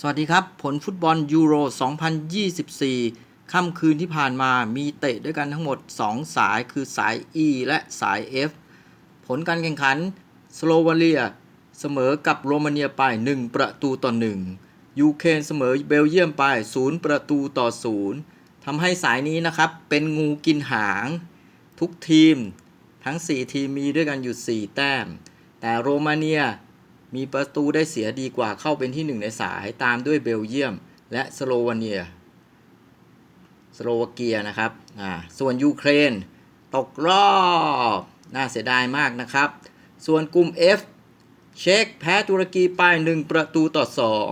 สวัสดีครับ ผลฟุตบอลยูโร 2024 ค่ำคืนที่ผ่านมามีเตะด้วยกันทั้งหมด 2 สายคือสาย E และสาย F ผลการแข่งขัน สโลวาเลีย เสมอกับโรมาเนียไป 1 ประตูต่อ 1 ยูเครนเสมอเบลเยียมไป 0 ประตูต่อ 0ทำให้สายนี้นะครับ เป็นงูกินหาง ทุกทีม ทั้ง 4 ทีมมีด้วยกันอยู่ 4 แต้ม แต่โรมาเนีย มีประตูได้เสียดีกว่าเข้าเป็นที่หนึ่งในสายตามด้วยเบลเยียม และสโลวาเนีย สโลวาเกียนะครับ อ่า ส่วนยูเครน ตกรอบ น่าเสียดายมากนะครับ ส่วนกลุ่ม F เช็กแพ้ตุรกีไป 1 ประตูต่อ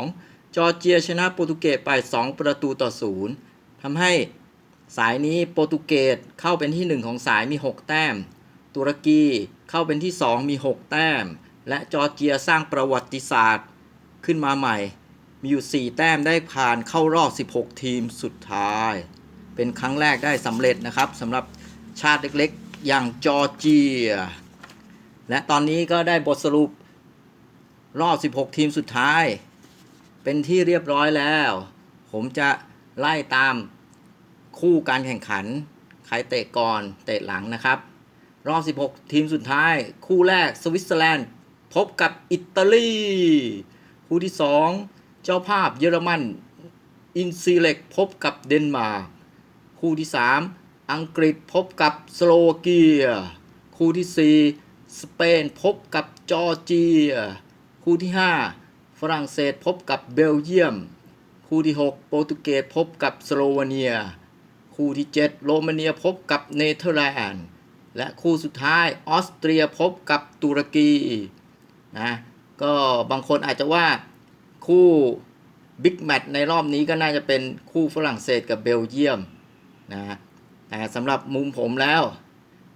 2 จอร์เจียชนะโปรตุเกสไป 2 ประตูต่อ 0ทำให้สายนี้โปรตุเกสเข้าเป็นที่ 1 ของสายมี 6 แต้ม ตุรกีเข้าเป็นที่ 2 มี 6 แต้ม และจอร์เจียสร้างประวัติศาสตร์ขึ้นมาใหม่ มีอยู่ 4 แต้มได้ผ่านเข้ารอบ 16 ทีมสุดท้าย เป็นครั้งแรกได้สำเร็จนะครับสำหรับชาติเล็กๆ อย่างจอร์เจีย และตอนนี้ก็ได้บทสรุปรอบ 16 ทีมสุดท้าย เป็นที่เรียบร้อยแล้ว ผมจะไล่ตามคู่การแข่งขัน ใครเตะก่อนเตะหลังนะครับ รอบ 16 ทีมสุดท้าย คู่แรกสวิตเซอร์แลนด์ พบกับอิตาลีคู่ที่ 2 เจ้าภาพเยอรมัน อินซีเล็กพบกับเดนมาร์กคู่ที่ 3 อังกฤษพบกับสโลวาเกีย คู่ที่ 4 สเปนพบกับจอร์เจีย คู่ที่ 5 ฝรั่งเศสพบกับเบลเยียม คู่ที่ 6 โปรตุเกสพบกับสโลวาเนีย คู่ที่ 7 โรมาเนียพบกับเนเธอร์แลนด์ และคู่สุดท้ายออสเตรียพบกับตุรกี นะก็บางคนอาจจะว่าคู่บิ๊กแมตช์ในรอบนี้ก็น่าจะเป็นคู่ฝรั่งเศสกับเบลเยียมนะแต่สำหรับมุมผมแล้ว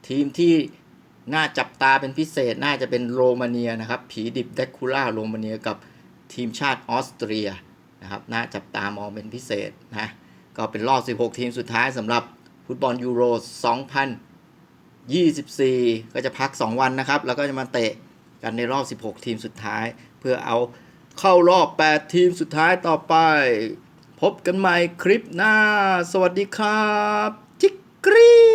ทีมที่น่าจับตาเป็นพิเศษน่าจะเป็นโรมาเนียนะครับ ผีดิบแดกคูล่าโรมาเนียกับทีมชาติออสเตรียนะครับน่าจับตามองเป็นพิเศษนะก็เป็นรอบ 16 ทีมสุดท้ายสำหรับฟุตบอลยูโร 2024 ก็จะพัก 2 วันนะครับ แล้วก็จะมาเตะ กันในรอบ 16 ทีมสุดท้าย เพื่อเอาเข้ารอบ 8 ทีมสุดท้ายต่อไป พบกันใหม่คลิปหน้า สวัสดีครับ จิกกรี